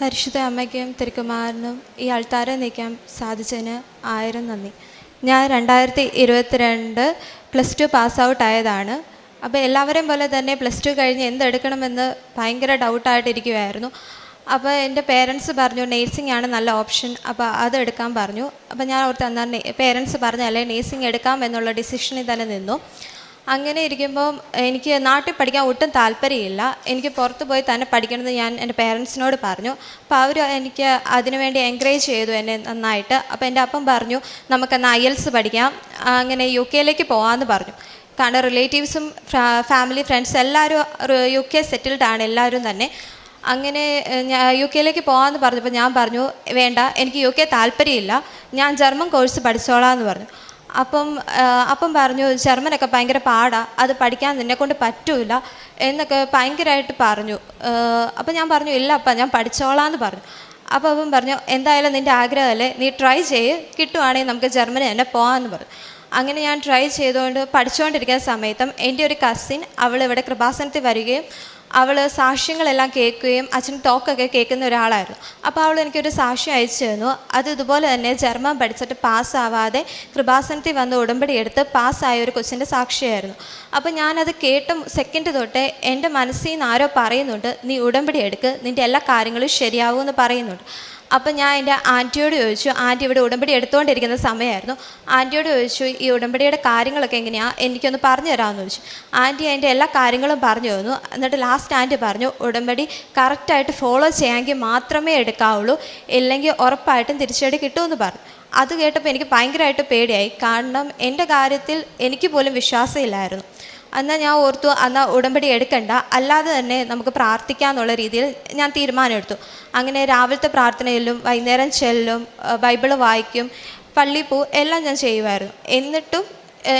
പരിശുദ്ധ അമ്മയ്ക്കും തിരുക്കുമാരനും ഈ അൾത്താരെ നീക്കാൻ സാധിച്ചതിന് ആയിരം നന്ദി. ഞാൻ രണ്ടായിരത്തി ഇരുപത്തിരണ്ട് പ്ലസ് ടു പാസ് ഔട്ട് ആയതാണ്. അപ്പോൾ എല്ലാവരെയും പോലെ തന്നെ പ്ലസ് ടു കഴിഞ്ഞ് എന്തെടുക്കണമെന്ന് ഭയങ്കര ഡൗട്ടായിട്ടിരിക്കുമായിരുന്നു അപ്പോൾ എന്റെ പേരൻസ് പറഞ്ഞു നേഴ്സിംഗ് ആണ് നല്ല ഓപ്ഷൻ. അപ്പോൾ അത് എടുക്കാൻ പറഞ്ഞു. അപ്പോൾ ഞാൻ ഓർത്ത് തന്നെ പേരൻസ് പറഞ്ഞല്ലേ നേഴ്സിംഗ് എടുക്കാം എന്നുള്ള ഡിസിഷനിൽ തന്നെ നിന്നു. അങ്ങനെ ഇരിക്കുമ്പോൾ എനിക്ക് നാട്ടിൽ പഠിക്കാൻ ഒട്ടും താല്പര്യമില്ല. എനിക്ക് പുറത്ത് പോയി തന്നെ പഠിക്കണമെന്ന് ഞാൻ എന്റെ പേരൻസിനോട് പറഞ്ഞു. അപ്പോൾ അവർ എനിക്ക് അതിനുവേണ്ടി എൻകറേജ് ചെയ്തു എന്നെ നന്നായിട്ട്. അപ്പോൾ എന്റെ അപ്പം പറഞ്ഞു നമുക്കെന്നാൽ ഐ എൽസ് പഠിക്കാം. അങ്ങനെ യു കെയിലേക്ക് പോകാമെന്ന് പറഞ്ഞു. കാരണം റിലേറ്റീവ്സും ഫാമിലി ഫ്രണ്ട്സ് എല്ലാവരും യു കെ സെറ്റിൽഡ് ആണ് എല്ലാവരും തന്നെ. അങ്ങനെ ഞാൻ യു കെയിലേക്ക് പോകാമെന്ന് പറഞ്ഞപ്പോൾ ഞാൻ പറഞ്ഞു വേണ്ട എനിക്ക് യു കെ താല്പര്യമില്ല. ഞാൻ ജർമ്മൻ കോഴ്സ് പഠിച്ചോളാം എന്ന് പറഞ്ഞു. അപ്പം അപ്പം പറഞ്ഞു ജർമ്മനൊക്കെ ഭയങ്കര പാടാണ് അത് പഠിക്കാൻ നിന്നെ കൊണ്ട് പറ്റൂല എന്നൊക്കെ ഭയങ്കരമായിട്ട് പറഞ്ഞു. അപ്പം ഞാൻ പറഞ്ഞു ഇല്ല അപ്പം ഞാൻ പഠിച്ചോളാം എന്ന് പറഞ്ഞു. അപ്പോൾ അവൻ പറഞ്ഞു എന്തായാലും നിന്റെ ആഗ്രഹമല്ലേ നീ ട്രൈ ചെയ്യ് കിട്ടുവാണെങ്കിൽ നമുക്ക് ജർമ്മനി തന്നെ പോകാമെന്ന് പറഞ്ഞു. അങ്ങനെ ഞാൻ ട്രൈ ചെയ്തുകൊണ്ട് പഠിച്ചുകൊണ്ടിരിക്കുന്ന സമയത്തും എന്റെ ഒരു കസിൻ അവൾ ഇവിടെ കൃപാസനത്തിൽ വരികയും അവൾ സാക്ഷ്യങ്ങളെല്ലാം കേൾക്കുകയും അച്ഛൻ ടോക്കൊക്കെ കേൾക്കുന്ന ഒരാളായിരുന്നു. അപ്പോൾ അവൾ എനിക്കൊരു സാക്ഷ്യം അയച്ചു തന്നു. അത് ഇതുപോലെ തന്നെ ജർമ്മൻ പഠിച്ചിട്ട് പാസ്സാവാതെ കൃപാസനത്തിൽ വന്ന് ഉടമ്പടി എടുത്ത് പാസ്സായ ഒരു കൊച്ചിന്റെ സാക്ഷിയായിരുന്നു. അപ്പോൾ ഞാനത് കേട്ട സെക്കൻഡ് തൊട്ടേ എന്റെ മനസ്സിൽ നിന്ന് ആരോ പറയുന്നുണ്ട് നീ ഉടമ്പടി എടുക്ക് നിന്റെ എല്ലാ കാര്യങ്ങളും ശരിയാവുമെന്ന് പറയുന്നുണ്ട്. അപ്പം ഞാൻ എന്റെ ആന്റിയോട് ചോദിച്ചു ആന്റി ഇവിടെ ഉടമ്പടി എടുത്തുകൊണ്ടിരിക്കുന്ന സമയമായിരുന്നു ആന്റിയോട് ചോദിച്ചു ഈ ഉടമ്പടിയുടെ കാര്യങ്ങളൊക്കെ എങ്ങനെയാണ് എനിക്കൊന്ന് പറഞ്ഞു തരാമെന്ന് ചോദിച്ചു. ആന്റി അതിന്റെ എല്ലാ കാര്യങ്ങളും പറഞ്ഞു തന്നു. എന്നിട്ട് ലാസ്റ്റ് ആന്റി പറഞ്ഞു ഉടമ്പടി കറക്റ്റായിട്ട് ഫോളോ ചെയ്യാമെങ്കിൽ മാത്രമേ എടുക്കാവുള്ളൂ. ഇല്ലെങ്കിൽ ഉറപ്പായിട്ടും തിരിച്ചടി കിട്ടുമെന്ന് പറഞ്ഞു. അത് കേട്ടപ്പോൾ എനിക്ക് ഭയങ്കരമായിട്ട് പേടിയായി. കാരണം എന്റെ കാര്യത്തിൽ എനിക്ക് പോലും വിശ്വാസമില്ലായിരുന്നു. എന്നാൽ ഞാൻ ഓർത്തു എന്നാൽ ഉടമ്പടി എടുക്കണ്ട. അല്ലാതെ തന്നെ നമുക്ക് പ്രാർത്ഥിക്കാമെന്നുള്ള രീതിയിൽ ഞാൻ തീരുമാനമെടുത്തു. അങ്ങനെ രാവിലത്തെ പ്രാർത്ഥനയിലും വൈകുന്നേരം ചെല്ലും ബൈബിൾ വായിക്കും പള്ളിയിൽ പോവും എല്ലാം ഞാൻ ചെയ്യുമായിരുന്നു. എന്നിട്ടും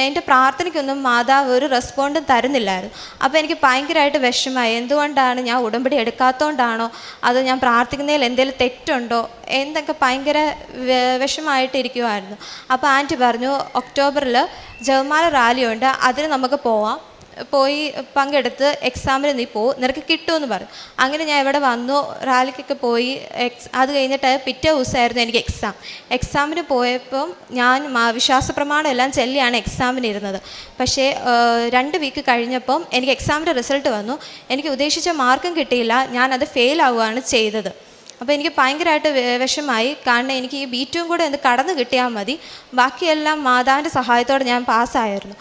എന്റെ പ്രാർത്ഥനയ്ക്കൊന്നും മാതാവ് ഒരു റെസ്പോണ്ടും തരുന്നില്ലായിരുന്നു. അപ്പോൾ എനിക്ക് ഭയങ്കരമായിട്ട് വിഷമമായി. എന്തുകൊണ്ടാണ് ഞാൻ ഉടമ്പടി എടുക്കാത്തതുകൊണ്ടാണോ അത് ഞാൻ പ്രാർത്ഥിക്കുന്നതിൽ എന്തെങ്കിലും തെറ്റുണ്ടോ? എന്തൊക്കെ ഭയങ്കര വിഷമായിട്ടിരിക്കുമായിരുന്നു അപ്പോൾ ആന്റി പറഞ്ഞു ഒക്ടോബറിൽ ജവമാല റാലിയുണ്ട്. അതിന് നമുക്ക് പോവാം. പോയി പങ്കെടുത്ത് എക്സാമിന് നീ പോ നിനക്ക് കിട്ടുമെന്ന് പറഞ്ഞു. അങ്ങനെ ഞാൻ ഇവിടെ വന്നു റാലിക്കൊക്കെ പോയി എക്സ് അത് കഴിഞ്ഞിട്ട് പിറ്റേ ദിവസമായിരുന്നു എനിക്ക് എക്സാം എക്സാമിന് പോയപ്പം ഞാൻ വിശ്വാസ പ്രമാണം എല്ലാം ചെല്ലിയാണ് എക്സാമിന് ഇരുന്നത്. പക്ഷേ രണ്ട് വീക്ക് കഴിഞ്ഞപ്പം എനിക്ക് എക്സാമിന്റെ റിസൾട്ട് വന്നു. എനിക്ക് ഉദ്ദേശിച്ച മാർക്കും കിട്ടിയില്ല. ഞാനത് ഫെയിൽ ആവുകയാണ് ചെയ്തത്. അപ്പോൾ എനിക്ക് ഭയങ്കരമായിട്ട് വിഷമായി കാരണം എനിക്ക് ഈ ബീറ്റും കൂടെ ഒന്ന് കടന്നു കിട്ടിയാൽ മതി. ബാക്കിയെല്ലാം മാതാവിന്റെ സഹായത്തോടെ ഞാൻ പാസ്സായിരുന്നു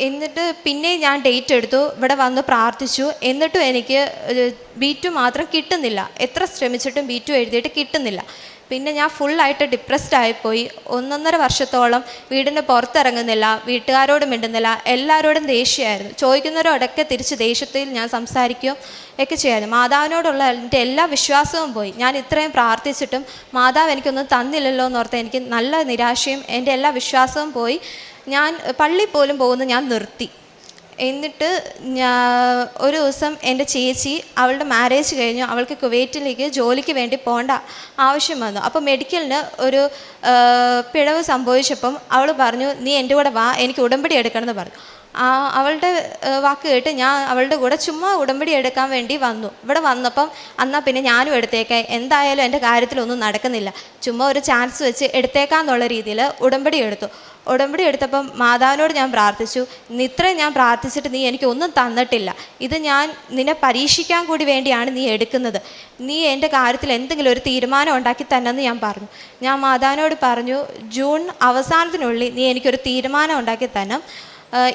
എന്നിട്ട് പിന്നെ ഞാൻ ഡേറ്റ് എടുത്തു ഇവിടെ വന്ന് പ്രാർത്ഥിച്ചു. എന്നിട്ടും എനിക്ക് ബി ബീറ്റു മാത്രം കിട്ടുന്നില്ല. എത്ര ശ്രമിച്ചിട്ടും ബി ബീറ്റു എഴുതിയിട്ട് കിട്ടുന്നില്ല. പിന്നെ ഞാൻ ഫുള്ളായിട്ട് ഡിപ്രസ്ഡ് ആയിപ്പോയി. ഒന്നൊന്നര വർഷത്തോളം വീടിന് പുറത്തിറങ്ങുന്നില്ല വീട്ടുകാരോട് മിണ്ടുന്നില്ല എല്ലാവരോടും ദേഷ്യമായിരുന്നു. ചോദിക്കുന്നവരോടൊക്കെ തിരിച്ച് ദേഷ്യത്തിൽ ഞാൻ സംസാരിക്കുകയും ഒക്കെ ചെയ്യാനും മാതാവിനോടുള്ള എന്റെ എല്ലാ വിശ്വാസവും പോയി. ഞാൻ ഇത്രയും പ്രാർത്ഥിച്ചിട്ടും മാതാവ് എനിക്കൊന്നും തന്നില്ലല്ലോ എന്നോർത്ത് എനിക്ക് നല്ല നിരാശയും എന്റെ എല്ലാ വിശ്വാസവും പോയി. ഞാൻ പള്ളി പോലും പോകുന്നത് ഞാൻ നിർത്തി. എന്നിട്ട് ഒരു ദിവസം എന്റെ ചേച്ചി അവളുടെ മാരേജ് കഴിഞ്ഞു. അവൾക്ക് കുവൈറ്റിലേക്ക് ജോലിക്ക് വേണ്ടി പോകേണ്ട ആവശ്യം വന്നു. അപ്പോൾ മെഡിക്കലിന് ഒരു പിഴവ് സംഭവിച്ചപ്പം അവൾ പറഞ്ഞു നീ എന്റെ കൂടെ വാ എനിക്ക് ഉടമ്പടി എടുക്കണമെന്ന് പറഞ്ഞു. ആ അവളുടെ വാക്ക് കേട്ട് ഞാൻ അവളുടെ കൂടെ ചുമ്മാ ഉടമ്പടി എടുക്കാൻ വേണ്ടി വന്നു. ഇവിടെ വന്നപ്പം എന്നാൽ പിന്നെ ഞാനും എടുത്തേക്കാം. എന്തായാലും എന്റെ കാര്യത്തിലൊന്നും നടക്കുന്നില്ല. ചുമ്മാ ഒരു ചാൻസ് വെച്ച് എടുത്തേക്കാന്നുള്ള രീതിയിൽ ഉടമ്പടി എടുത്തു. ഉടമ്പടി എടുത്തപ്പം മാതാവിനോട് ഞാൻ പ്രാർത്ഥിച്ചു. "നീ ഇത്രയും ഞാൻ പ്രാർത്ഥിച്ചിട്ട് നീ എനിക്ക് ഒന്നും തന്നിട്ടില്ല. ഇത് ഞാൻ നിന്നെ പരീക്ഷിക്കാൻ കൂടി വേണ്ടിയാണ് നീ എടുക്കുന്നത്. നീ എന്റെ കാര്യത്തിൽ എന്തെങ്കിലും ഒരു തീരുമാനം ഉണ്ടാക്കി തന്നെന്ന് ഞാൻ പറഞ്ഞു. ഞാൻ മാതാവിനോട് പറഞ്ഞു ജൂൺ അവസാനത്തിനുള്ളിൽ നീ എനിക്കൊരു തീരുമാനം ഉണ്ടാക്കി തന്നെ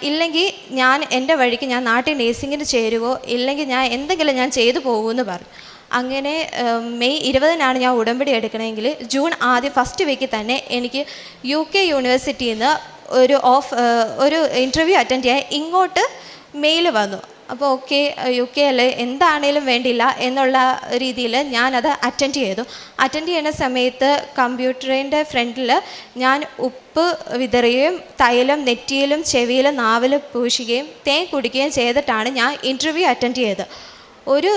ഇല്ലെങ്കിൽ ഞാൻ എന്റെ വഴിക്ക് ഞാൻ നാട്ടിൽ നേഴ്സിങ്ങിന് ചേരുവോ? ഇല്ലെങ്കിൽ ഞാൻ എന്തെങ്കിലും ഞാൻ ചെയ്തു പോകുമെന്ന് പറഞ്ഞു. അങ്ങനെ മെയ് ഇരുപതിനാണ് ഞാൻ ഉടമ്പടി എടുക്കണമെങ്കിൽ ജൂൺ ആദ്യം ഫസ്റ്റ് വീക്കിൽ തന്നെ എനിക്ക് യു കെ യൂണിവേഴ്സിറ്റിയിൽ നിന്ന് ഒരു ഓഫ് ഒരു ഇന്റർവ്യൂ അറ്റൻഡ് ചെയ്യാൻ ഇങ്ങോട്ട് മെയിൽ വന്നു. അപ്പോൾ ഓക്കെ യു കെ അല്ലേ? എന്താണേലും വേണ്ടില്ല എന്നുള്ള രീതിയിൽ ഞാനത് അറ്റൻഡ് ചെയ്തു. അറ്റൻഡ് ചെയ്യുന്ന സമയത്ത് കമ്പ്യൂട്ടറിന്റെ ഫ്രണ്ടിൽ ഞാൻ ഉപ്പ് വിതറുകയും തൈലം നെറ്റിയിലും ചെവിയിലും നാവിലും പൂശുകയും തേൻ കുടിക്കുകയും ചെയ്തിട്ടാണ് ഞാൻ ഇന്റർവ്യൂ അറ്റൻഡ് ചെയ്തത്. ഒരു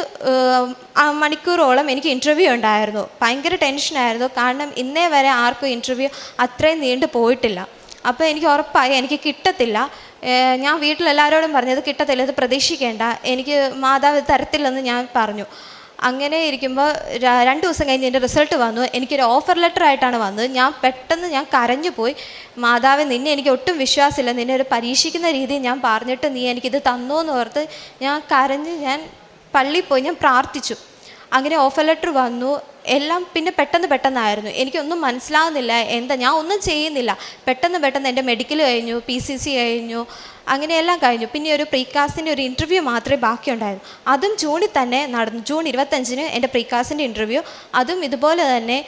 മണിക്കൂറോളം എനിക്ക് ഇന്റർവ്യൂ ഉണ്ടായിരുന്നു. ഭയങ്കര ടെൻഷനായിരുന്നു കാരണം ഇന്നേ വരെ ആർക്കും ഇന്റർവ്യൂ അത്രയും നീണ്ടു പോയിട്ടില്ല. അപ്പോൾ എനിക്ക് ഉറപ്പായി എനിക്ക് കിട്ടത്തില്ല. ഞാൻ വീട്ടിലെല്ലാവരോടും പറഞ്ഞത് കിട്ടത്തില്ല ഇത് പ്രതീക്ഷിക്കേണ്ട. എനിക്ക് മാതാവ് തരത്തില്ലെന്ന് ഞാൻ പറഞ്ഞു. അങ്ങനെ ഇരിക്കുമ്പോൾ രണ്ട് ദിവസം കഴിഞ്ഞ് എന്റെ റിസൾട്ട് വന്നു. എനിക്കൊരു ഓഫർ ലെറ്റർ ആയിട്ടാണ് വന്നത്. ഞാൻ പെട്ടെന്ന് ഞാൻ കരഞ്ഞു പോയി. മാതാവ് നിന്നെ എനിക്ക് ഒട്ടും വിശ്വാസമില്ല. നിന്നെ ഒരു പരീക്ഷിക്കുന്ന രീതി ഞാൻ പറഞ്ഞിട്ട് നീ എനിക്കിത് തന്നോ എന്ന് ഓർത്ത് ഞാൻ കരഞ്ഞ് ഞാൻ പള്ളിയിൽ പോയി ഞാൻ പ്രാർത്ഥിച്ചു. അങ്ങനെ ഓഫർ ലെറ്റർ വന്നു. എല്ലാം പിന്നെ പെട്ടെന്ന് പെട്ടെന്നായിരുന്നു. എനിക്കൊന്നും മനസ്സിലാകുന്നില്ല എന്താ ഞാൻ ഒന്നും ചെയ്യുന്നില്ല. പെട്ടെന്ന് പെട്ടെന്ന് എന്റെ മെഡിക്കൽ കഴിഞ്ഞു പി സി സി കഴിഞ്ഞു അങ്ങനെയെല്ലാം കഴിഞ്ഞു. പിന്നെ ഒരു പ്രീകാസ്റ്റിന്റെ ഒരു ഇന്റർവ്യൂ മാത്രമേ ബാക്കിയുണ്ടായിരുന്നു. അതും ജൂണിൽ തന്നെ നടന്നു. ജൂൺ ഇരുപത്തഞ്ചിന് എന്റെ പ്രീകാസ്റ്റിന്റെ ഇന്റർവ്യൂ അതും ഇതുപോലെ തന്നെ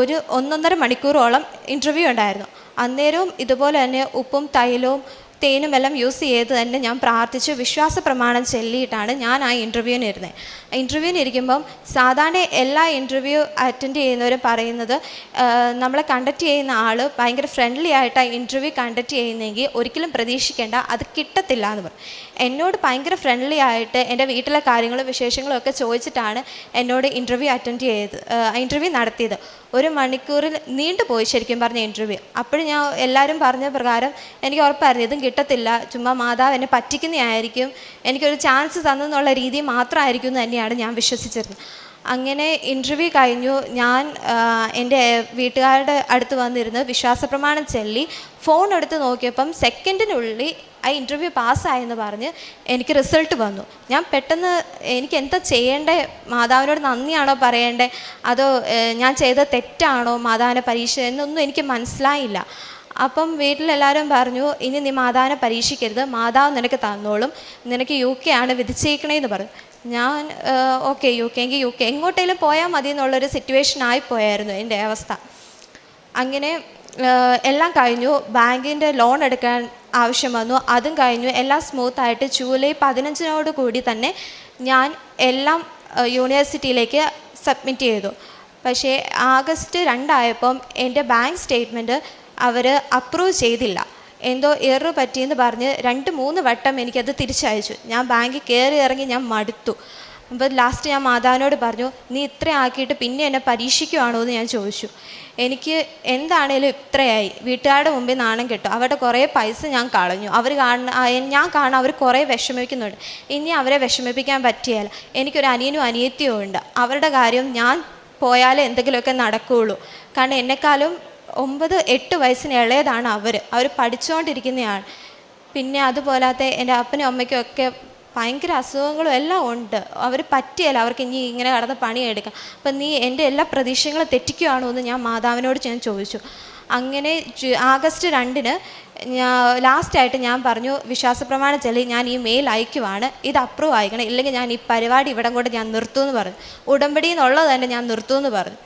ഒരു ഒന്നൊന്നര മണിക്കൂറോളം ഇന്റർവ്യൂ ഉണ്ടായിരുന്നു. അന്നേരവും ഇതുപോലെ തന്നെ ഉപ്പും തൈലവും തേനും എല്ലാം യൂസ് ചെയ്ത് തന്നെ ഞാൻ പ്രാർത്ഥിച്ച് വിശ്വാസ പ്രമാണം ചൊല്ലിയിട്ടാണ് ഞാൻ ആ ഇന്റർവ്യൂവിന് ഇരുന്നത് ഇന്റർവ്യൂവിന് ഇരിക്കുമ്പം സാധാരണ എല്ലാ ഇന്റർവ്യൂ അറ്റൻഡ് ചെയ്യുന്നവരും പറയുന്നത് നമ്മളെ കണ്ടക്ട് ചെയ്യുന്ന ആൾ ഭയങ്കര ഫ്രണ്ട്ലി ആയിട്ട് ആ ഇന്റർവ്യൂ കണ്ടക്ട് ചെയ്യുന്നെങ്കിൽ ഒരിക്കലും പ്രതീക്ഷിക്കേണ്ട അത് കിട്ടത്തില്ല എന്ന് പറയും. എന്നോട് ഭയങ്കര ഫ്രണ്ട്ലി ആയിട്ട് എന്റെ വീട്ടിലെ കാര്യങ്ങളും വിശേഷങ്ങളും ഒക്കെ ചോദിച്ചിട്ടാണ് എന്നോട് ഇന്റർവ്യൂ അറ്റൻഡ് ചെയ്ത് ഇന്റർവ്യൂ നടത്തിയത്. ഒരു മണിക്കൂറിൽ നീണ്ടുപോയി ശരിക്കും പറഞ്ഞ ഇന്റർവ്യൂ അപ്പോഴും ഞാൻ എല്ലാവരും പറഞ്ഞ പ്രകാരം എനിക്ക് ഉറപ്പായിരുന്നു ഇതും കിട്ടത്തില്ല. ചുമ്മാ മാതാവ് എന്നെ പറ്റിക്കുന്നതായിരിക്കും. എനിക്കൊരു ചാൻസ് തന്നെന്നുള്ള രീതി മാത്രമായിരിക്കും എന്ന് തന്നെയാണ് ഞാൻ വിശ്വസിച്ചിരുന്നത്. അങ്ങനെ ഇന്റർവ്യൂ കഴിഞ്ഞു. ഞാൻ എന്റെ വീട്ടുകാരുടെ അടുത്ത് വന്നിരുന്ന് വിശ്വാസപ്രമാണം ചെല്ലി ഫോൺ എടുത്ത് നോക്കിയപ്പം സെക്കൻഡിനുള്ളിൽ ആ ഇന്റർവ്യൂ പാസ്സായെന്ന് പറഞ്ഞ് എനിക്ക് റിസൾട്ട് വന്നു. ഞാൻ പെട്ടെന്ന് എനിക്ക് എന്താ ചെയ്യേണ്ടേ? മാതാവിനോട് നന്ദിയാണോ പറയേണ്ടേ? അതോ ഞാൻ ചെയ്ത തെറ്റാണോ മാതാവിനെ പരീക്ഷ എന്നൊന്നും എനിക്ക് മനസ്സിലായില്ല. അപ്പം വീട്ടിലെല്ലാവരും പറഞ്ഞു ഇനി നീ മാതാവിനെ പരീക്ഷിക്കരുത്. മാതാവ് നിനക്ക് തന്നോളും. നിനക്ക് യു കെ ആണ് വിധിച്ചേക്കണേന്ന് പറഞ്ഞു. ഞാൻ ഓക്കെ യു കെ എങ്കിൽ യു കെ എങ്ങോട്ടേലും പോയാൽ മതി എന്നുള്ളൊരു സിറ്റുവേഷൻ ആയിപ്പോയായിരുന്നു എന്റെ അവസ്ഥ. അങ്ങനെ എല്ലാം കഴിഞ്ഞു. ബാങ്കിന്റെ ലോൺ എടുക്കാൻ ആവശ്യം വന്നു. അതും കഴിഞ്ഞു. എല്ലാം സ്മൂത്ത് ആയിട്ട് ജൂലൈ പതിനഞ്ചിനോട് കൂടി തന്നെ ഞാൻ എല്ലാം യൂണിവേഴ്സിറ്റിയിലേക്ക് സബ്മിറ്റ് ചെയ്തു. പക്ഷേ ആഗസ്റ്റ് രണ്ടായപ്പം എന്റെ ബാങ്ക് സ്റ്റേറ്റ്മെന്റ് അവർ അപ്രൂവ് ചെയ്തില്ല. എന്തോ എറർ പറ്റിയെന്ന് പറഞ്ഞ് രണ്ട് മൂന്ന് വട്ടം എനിക്കത് തിരിച്ചയച്ചു. ഞാൻ ബാങ്കിൽ കയറി ഇറങ്ങി ഞാൻ മടുത്തു. അപ്പോൾ ലാസ്റ്റ് ഞാൻ മാതാവിനോട് പറഞ്ഞു നീ ഇത്ര ആക്കിയിട്ട് പിന്നെ എന്നെ പരീക്ഷിക്കുവാണോ എന്ന് ഞാൻ ചോദിച്ചു. എനിക്ക് എന്താണേലും ഇത്രയായി. വീട്ടുകാരുടെ മുമ്പിൽ നാണം കെട്ടു. അവരുടെ കുറേ പൈസ ഞാൻ കളഞ്ഞു. അവർ കാണുന്ന ഞാൻ കാണാൻ അവർ കുറേ വിഷമിക്കുന്നുണ്ട്. ഇനി അവരെ വിഷമിപ്പിക്കാൻ പറ്റിയാൽ എനിക്കൊരു അനിയനും അനിയത്തിയും ഉണ്ട്. അവരുടെ കാര്യം ഞാൻ പോയാലേ എന്തെങ്കിലുമൊക്കെ നടക്കുകയുള്ളൂ കാരണം എന്നെക്കാളും ഒമ്പത് എട്ട് വയസ്സിന് ഇളയതാണ് അവർ. അവർ പഠിച്ചുകൊണ്ടിരിക്കുന്നതാണ് പിന്നെ അതുപോലത്തെ എന്റെ അപ്പനും അമ്മയ്ക്കും ഒക്കെ ഭയങ്കര അസുഖങ്ങളും എല്ലാം ഉണ്ട്. അവർ പറ്റിയല്ല. അവർക്ക് ഇനി ഇങ്ങനെ കടന്ന് പണിയെടുക്കാം. അപ്പം നീ എന്റെ എല്ലാ പ്രതീക്ഷകളും തെറ്റിക്കുകയാണോ എന്ന് ഞാൻ മാതാവിനോട് ഞാൻ ചോദിച്ചു. അങ്ങനെ ആഗസ്റ്റ് രണ്ടിന് ഞാൻ ലാസ്റ്റായിട്ട് ഞാൻ പറഞ്ഞു വിശ്വാസപ്രമാണം ചെല്ലി ഞാൻ ഈ മെയിൽ അയക്കുവാണ്. ഇത് അപ്രൂവ് അയക്കണം ഇല്ലെങ്കിൽ ഞാൻ ഈ പരിപാടി ഇവിടം കൊണ്ട് ഞാൻ നിർത്തുമെന്ന് പറഞ്ഞു. ഉടമ്പടി എന്നുള്ളത് തന്നെ ഞാൻ നിർത്തുമെന്ന് പറഞ്ഞു.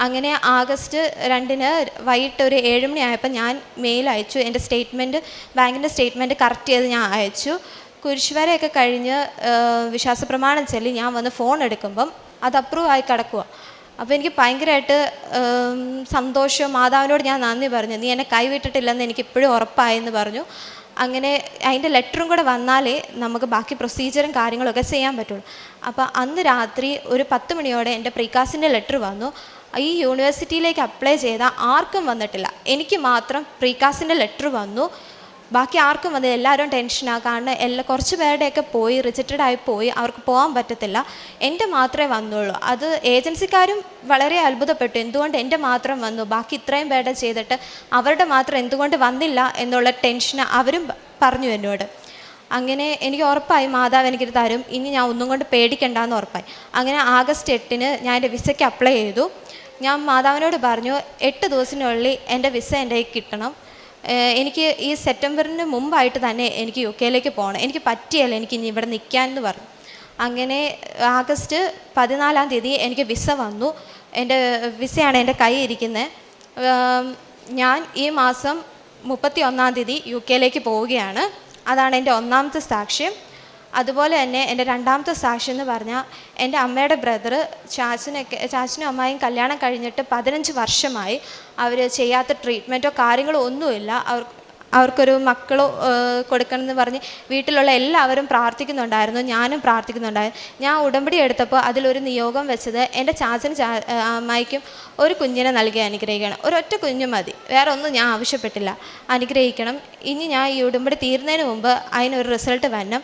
അങ്ങനെ ആഗസ്റ്റ് രണ്ടിന് വൈകിട്ട് ഒരു ഏഴുമണി ആയപ്പോൾ ഞാൻ മെയിൽ അയച്ചു. എന്റെ സ്റ്റേറ്റ്മെന്റ് ബാങ്കിന്റെ സ്റ്റേറ്റ്മെന്റ് കറക്റ്റ് ചെയ്ത് ഞാൻ അയച്ചു. കുരിശുവരയൊക്കെ കഴിഞ്ഞ് വിശ്വാസ പ്രമാണം ചൊല്ലി ഞാൻ വന്ന് ഫോൺ എടുക്കുമ്പം അത് അപ്രൂവ് ആയി കിടക്കുക അപ്പോൾ എനിക്ക് ഭയങ്കരമായിട്ട് സന്തോഷം മാതാവിനോട് ഞാൻ നന്ദി പറഞ്ഞു. നീ എന്നെ കൈവിട്ടിട്ടില്ലെന്ന് എനിക്ക് ഇപ്പോഴും ഉറപ്പായെന്ന് പറഞ്ഞു. അങ്ങനെ അതിന്റെ ലെറ്ററും കൂടെ വന്നാലേ നമുക്ക് ബാക്കി പ്രൊസീജിയറും കാര്യങ്ങളൊക്കെ ചെയ്യാൻ പറ്റുള്ളൂ. അപ്പോൾ അന്ന് രാത്രി ഒരു പത്ത് മണിയോടെ എന്റെ പ്രീകാസിന്റെ ലെറ്റർ വന്നു. ഈ യൂണിവേഴ്സിറ്റിയിലേക്ക് അപ്ലൈ ചെയ്ത ആർക്കും വന്നിട്ടില്ല. എനിക്ക് മാത്രം പ്രീകാസിന്റെ ലെറ്റർ വന്നു. ബാക്കി ആർക്കും അത് എല്ലാവരും ടെൻഷനാണ് കാരണം എല്ലാ കുറച്ച് പേരുടെയൊക്കെ പോയി റിജക്റ്റഡ് ആയി പോയി അവർക്ക് പോകാൻ പറ്റത്തില്ല. എന്റെ മാത്രമേ വന്നുള്ളൂ. അത് ഏജൻസിക്കാരും വളരെ അത്ഭുതപ്പെട്ടു. എന്തുകൊണ്ട് എന്റെ മാത്രം വന്നു? ബാക്കി ഇത്രയും പേരുടെ ചെയ്തിട്ട് അവരുടെ മാത്രം എന്തുകൊണ്ട് വന്നില്ല എന്നുള്ള ടെൻഷൻ അവരും പറഞ്ഞു എന്നോട്. അങ്ങനെ എനിക്ക് ഉറപ്പായി മാതാവ് എനിക്കിത് തരും. ഇനി ഞാൻ ഒന്നും കൊണ്ട് പേടിക്കണ്ടെന്ന് ഉറപ്പായി. അങ്ങനെ ആഗസ്റ്റ് എട്ടിന് ഞാൻ എന്റെ വിസയ്ക്ക് അപ്ലൈ ചെയ്തു. ഞാൻ മാതാവിനോട് പറഞ്ഞു എട്ട് ദിവസത്തിനുള്ളിൽ എന്റെ വിസ എന്റെ കിട്ടണം. എനിക്ക് ഈ സെപ്റ്റംബറിന് മുമ്പായിട്ട് തന്നെ എനിക്ക് യു കെയിലേക്ക് പോകണം. എനിക്ക് പറ്റിയല്ല എനിക്ക് ഇനി ഇവിടെ നിൽക്കാൻ എന്ന് പറഞ്ഞു. അങ്ങനെ ആഗസ്റ്റ് പതിനാലാം തീയതി എനിക്ക് വിസ വന്നു. എന്റെ വിസയാണ് എന്റെ കൈ ഇരിക്കുന്നത് ഞാൻ ഈ മാസം മുപ്പത്തി ഒന്നാം തീയതി യു കെയിലേക്ക് പോവുകയാണ്. അതാണ് എന്റെ ഒന്നാമത്തെ സാക്ഷ്യം. അതുപോലെ തന്നെ എന്റെ രണ്ടാമത്തെ സാക്ഷി എന്ന് പറഞ്ഞാൽ എന്റെ അമ്മയുടെ ബ്രദർ ചാച്ചനൊക്കെ ചാച്ചനും അമ്മായും കല്യാണം കഴിഞ്ഞിട്ട് പതിനഞ്ച് വർഷമായി അവർ ചെയ്യാത്ത ട്രീറ്റ്മെന്റോ കാര്യങ്ങളോ ഒന്നുമില്ല. അവർ അവർക്കൊരു മക്കളോ കൊടുക്കണം കൊടുക്കണമെന്ന് പറഞ്ഞ് വീട്ടിലുള്ള എല്ലാവരും പ്രാർത്ഥിക്കുന്നുണ്ടായിരുന്നു. ഞാനും പ്രാർത്ഥിക്കുന്നുണ്ടായിരുന്നു. ഞാൻ ഉടമ്പടി എടുത്തപ്പോൾ അതിലൊരു നിയോഗം വെച്ചത് എന്റെ ചാച്ചന് ചാ അമ്മായിക്കും ഒരു കുഞ്ഞിനെ നൽകി അനുഗ്രഹിക്കണം. ഒരൊറ്റ കുഞ്ഞു മതി. വേറെ ഒന്നും ഞാൻ ആവശ്യപ്പെട്ടില്ല. അനുഗ്രഹിക്കണം. ഇനി ഞാൻ ഈ ഉടമ്പടി തീരുന്നതിന് മുമ്പ് അതിനൊരു റിസൾട്ട് വരണം.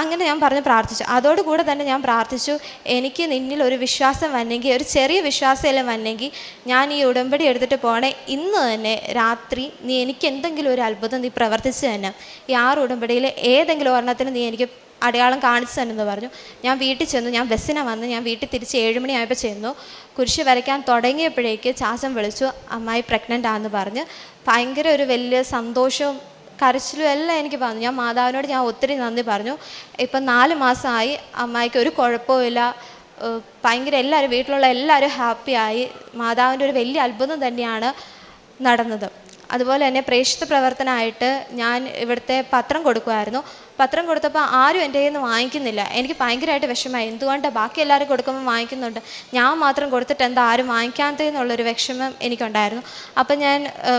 അങ്ങനെ ഞാൻ പറഞ്ഞ് പ്രാർത്ഥിച്ചു. അതോടുകൂടെ തന്നെ ഞാൻ പ്രാർത്ഥിച്ചു എനിക്ക് നിന്നിൽ ഒരു വിശ്വാസം വന്നെങ്കിൽ ഒരു ചെറിയ വിശ്വാസമെല്ലാം വന്നെങ്കിൽ ഞാൻ ഈ ഉടമ്പടി എടുത്തിട്ട് പോകണേ ഇന്ന് തന്നെ രാത്രി നീ എനിക്ക് എന്തെങ്കിലും ഒരു അത്ഭുതം നീ പ്രവർത്തിച്ചു തന്നെ ഈ ആറ് ഉടമ്പടിയിൽ ഏതെങ്കിലും ഒരെണ്ണത്തിന് നീ എനിക്ക് അടയാളം കാണിച്ചു തന്നെന്ന് പറഞ്ഞു. ഞാൻ വീട്ടിൽ ചെന്നു ഞാൻ ബസ്സിനെ വന്ന് ഞാൻ വീട്ടിൽ തിരിച്ച് ഏഴുമണിയായപ്പോൾ ചെന്നു. കുരിശ് വരയ്ക്കാൻ തുടങ്ങിയപ്പോഴേക്ക് ചാസം വിളിച്ചു അമ്മായി പ്രഗ്നന്റ് ആണെന്ന് പറഞ്ഞ്. ഭയങ്കര ഒരു വലിയ സന്തോഷവും കരച്ചിലും എല്ലാം എനിക്ക് പറഞ്ഞു ഞാൻ മാതാവിനോട് ഞാൻ ഒത്തിരി നന്ദി പറഞ്ഞു. ഇപ്പം നാല് മാസമായി അമ്മായിക്ക് ഒരു കുഴപ്പമില്ല ഭയങ്കര എല്ലാവരും വീട്ടിലുള്ള എല്ലാവരും ഹാപ്പിയായി. മാതാവിന്റെ ഒരു വലിയ അത്ഭുതം തന്നെയാണ് നടന്നത്. അതുപോലെ തന്നെ പ്രേക്ഷിത പ്രവർത്തനമായിട്ട് ഞാൻ ഇവിടുത്തെ പത്രം കൊടുക്കുമായിരുന്നു. പത്രം കൊടുത്തപ്പോൾ ആരും എന്റെ കയ്യിൽ നിന്ന് വാങ്ങിക്കുന്നില്ല. എനിക്ക് ഭയങ്കരമായിട്ട് വിഷമമായി. എന്തുകൊണ്ടാണ് ബാക്കി എല്ലാവരും കൊടുക്കുമ്പോൾ വാങ്ങിക്കുന്നുണ്ട്? ഞാൻ മാത്രം കൊടുത്തിട്ട് എന്താ ആരും വാങ്ങിക്കാത്തതെന്നുള്ളൊരു വിഷമം എനിക്കുണ്ടായിരുന്നു. അപ്പം ഞാൻ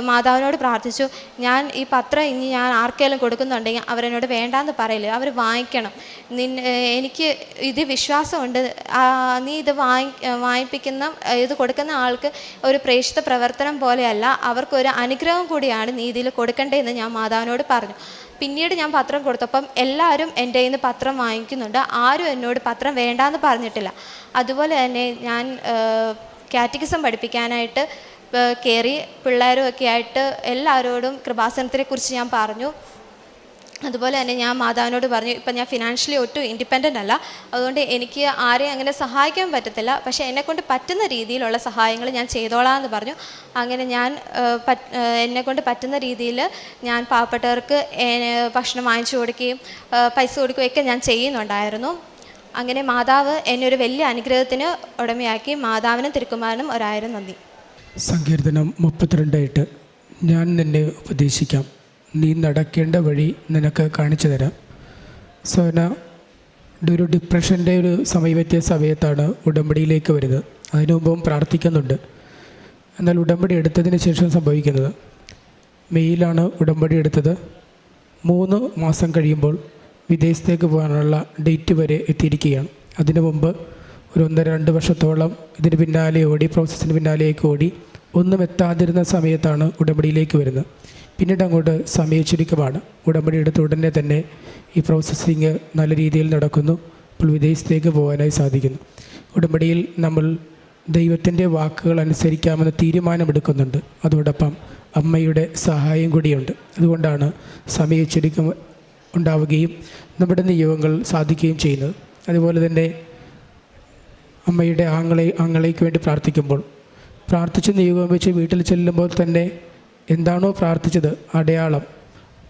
മാതാവിനോട് പ്രാർത്ഥിച്ചു. ഞാൻ ഈ പത്രം ഇനി ഞാൻ ആർക്കെങ്കിലും കൊടുക്കുന്നുണ്ടെങ്കിൽ അവരെന്നോട് വേണ്ടാന്ന് പറയില്ല അവർ വാങ്ങിക്കണം. ഏഹ്, എനിക്ക് ഇത് വിശ്വാസമുണ്ട്. നീ ഇത് വാങ്ങി വാങ്ങിപ്പിക്കുന്ന ഇത് കൊടുക്കുന്ന ആൾക്ക് ഒരു പ്രേക്ഷിത പ്രവർത്തനം പോലെയല്ല. അവർക്കൊരു അനുഗ്രഹം കൂടിയാണ് നീ ഇതിൽ കൊടുക്കേണ്ടതെന്ന് ഞാൻ മാതാവിനോട് പറഞ്ഞു. പിന്നീട് ഞാൻ പത്രം കൊടുത്തപ്പം എല്ലാവരും എന്റെ നിന്ന് പത്രം വാങ്ങിക്കുന്നുണ്ട്. ആരും എന്നോട് പത്രം വേണ്ടാന്ന് പറഞ്ഞിട്ടില്ല. അതുപോലെ തന്നെ ഞാൻ കാറ്റഗിസം പഠിപ്പിക്കാനായിട്ട് കയറി പിള്ളേരും ഒക്കെ ആയിട്ട് എല്ലാവരോടും കൃപാസനത്തിനെക്കുറിച്ച് ഞാൻ പറഞ്ഞു. അതുപോലെ തന്നെ ഞാൻ മാതാവിനോട് പറഞ്ഞു ഇപ്പം ഞാൻ ഫിനാൻഷ്യലി ഒട്ടും ഇൻഡിപെൻഡന്റ് അല്ല. അതുകൊണ്ട് എനിക്ക് ആരെയും അങ്ങനെ സഹായിക്കാൻ പറ്റത്തില്ല. പക്ഷേ എന്നെക്കൊണ്ട് പറ്റുന്ന രീതിയിലുള്ള സഹായങ്ങൾ ഞാൻ ചെയ്തോളാം എന്ന് പറഞ്ഞു. അങ്ങനെ ഞാൻ എന്നെക്കൊണ്ട് പറ്റുന്ന രീതിയിൽ ഞാൻ പാവപ്പെട്ടവർക്ക് ഭക്ഷണം വാങ്ങിച്ചു കൊടുക്കുകയും പൈസ കൊടുക്കുകയും ഒക്കെ ഞാൻ ചെയ്യുന്നുണ്ടായിരുന്നു. അങ്ങനെ മാതാവ് എന്നെ ഒരു വലിയ അനുഗ്രഹത്തിന് ഉടമയാക്കി മാതാവിനും തിരുക്കുമാരനും ഒരായിരം നന്ദി. സങ്കീർത്തനം മുപ്പത്തിരണ്ടായിട്ട് ഞാൻ നിന്നെ ഉപദേശിക്കാം. നീ നടക്കേണ്ട വഴി നിനക്ക് കാണിച്ചു തരാം. സോന ഒരു ഡിപ്രഷന്റെ ഒരു സമയമെത്തിയ സമയത്താണ് ഉടമ്പടിയിലേക്ക് വരുന്നത്. അതിനു മുമ്പും പ്രാർത്ഥിക്കുന്നുണ്ട്. എന്നാൽ ഉടമ്പടി എടുത്തതിന് ശേഷം സംഭവിക്കുന്നത്. മെയ്യിലാണ് ഉടമ്പടി എടുത്തത്. മൂന്ന് മാസം കഴിയുമ്പോൾ വിദേശത്തേക്ക് പോകാനുള്ള ഡേറ്റ് വരെ എത്തിയിരിക്കുകയാണ്. അതിനു മുമ്പ് ഒരു ഒന്നര രണ്ട് വർഷത്തോളം ഇതിന് പിന്നാലെ ഓടി പ്രോസസ്സിന് പിന്നാലെയൊക്കെ ഓടി ഒന്നും എത്താതിരുന്ന സമയത്താണ് ഉടമ്പടിയിലേക്ക് വരുന്നത്. പിന്നീട് അങ്ങോട്ട് സമയ ചുരുക്കമാണ് ഉടമ്പടി എടുത്ത ഉടനെ തന്നെ ഈ പ്രോസസ്സിങ് നല്ല രീതിയിൽ നടക്കുന്നു. ഇപ്പോൾ വിദേശത്തേക്ക് പോകാനായി സാധിക്കുന്നു. ഉടമ്പടിയിൽ നമ്മൾ ദൈവത്തിന്റെ വാക്കുകൾ അനുസരിക്കാമെന്ന് തീരുമാനമെടുക്കുന്നുണ്ട്. അതോടൊപ്പം അമ്മയുടെ സഹായം കൂടിയുണ്ട്. അതുകൊണ്ടാണ് സമയ ചുരുക്കം ഉണ്ടാവുകയും നമ്മുടെ നിയോഗങ്ങൾ സാധിക്കുകയും ചെയ്യുന്നത്. അതുപോലെ തന്നെ അമ്മയുടെ ആങ്ങളെ ആങ്ങളേക്ക് വേണ്ടി പ്രാർത്ഥിക്കുമ്പോൾ പ്രാർത്ഥിച്ച് നിയോഗം വെച്ച് വീട്ടിൽ ചെല്ലുമ്പോൾ തന്നെ എന്താണോ പ്രാർത്ഥിച്ചത് അടയാളം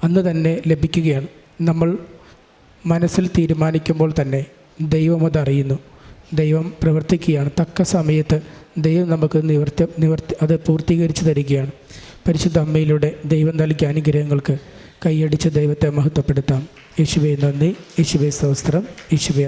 അന്ന് തന്നെ ലഭിക്കുകയാണ്. നമ്മൾ മനസ്സിൽ തീരുമാനിക്കുമ്പോൾ തന്നെ ദൈവം അതറിയുന്നു. ദൈവം പ്രവർത്തിക്കുകയാണ്. തക്ക സമയത്ത് ദൈവം നമുക്ക് നിവർത്തി നിവർത്തി അത് പൂർത്തീകരിച്ച് തരികയാണ്. പരിശുദ്ധ അമ്മയിലൂടെ ദൈവം നൽകിയ അനുഗ്രഹങ്ങൾക്ക് കൈയടിച്ച് ദൈവത്തെ മഹത്വപ്പെടുത്താം. യേശുവെ നന്ദി. യേശുവെ സഹസ്ത്രം യേശുവെ